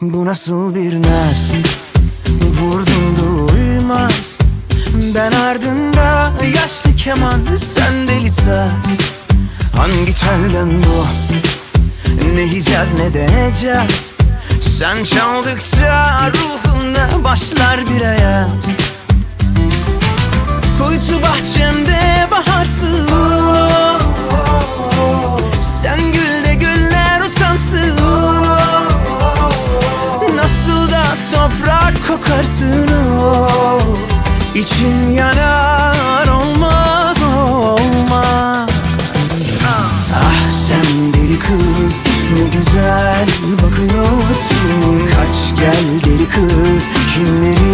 Bu nasıl bir naz? Vurdum duymaz Ben ardında yaşlı keman Sen deli saz. Hangi telden bu? Ne yiyeceğiz ne deneyeceğiz? Sen çaldıkça ruhumda başlar bir ayaz. Kuytu bahçemde sofra kokarsın o oh. İçim yanar olmaz olmaz Ah sen deli kız ne güzel bakıyorsun Kaç gel deli kız kimleri